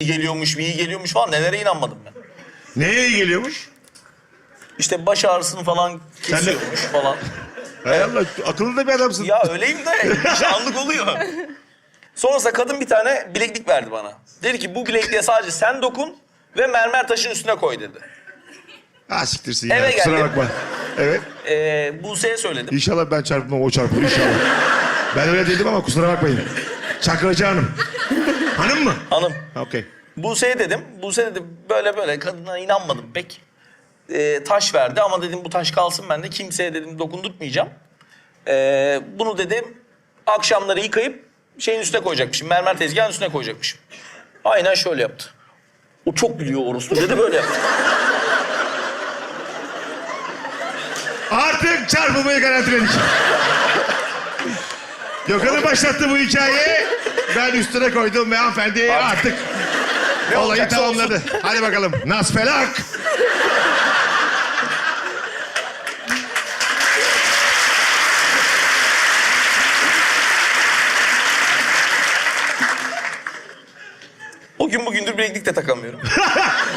iyi geliyormuş, iyi geliyormuş falan nelere inanmadım ben. Neye iyi geliyormuş? İşte baş ağrısını falan Sen de- kesiyormuş falan. Hay Allah akıllı da bir adamsın. Ya öyleyim de işte anlık oluyor. Sonrasında kadın bir tane bileklik verdi bana. Dedi ki bu bilekliğe sadece sen dokun ve mermer taşın üstüne koy dedi. Ha siktirsin ya Eve kusura geldim. bakma. Evet. Ee, Buse'ye söyledim. İnşallah ben çarpmam o çarpar inşallah. ben öyle dedim ama kusura bakmayın. Çakracı hanım. Hanım mı? Hanım. Ha, Okey. Buse'ye dedim. Buse dedi böyle böyle kadına inanmadım pek. Ee, taş verdi ama dedim bu taş kalsın ben de kimseye dedim dokundurtmayacağım. Ee, bunu dedim akşamları yıkayıp şeyin üstüne koyacakmışım. Mermer tezgahın üstüne koyacakmışım. Aynen şöyle yaptı. O çok biliyor orospu dedi böyle yaptı. Artık çarpılmayı garantiledik. Gökhan'ı başlattı bu hikaye. Ben üstüne koydum ve hanımefendi artık olayı olacaksa tamamladı. Hadi bakalım. Nasfelak. O gün bugündür bileklik de takamıyorum.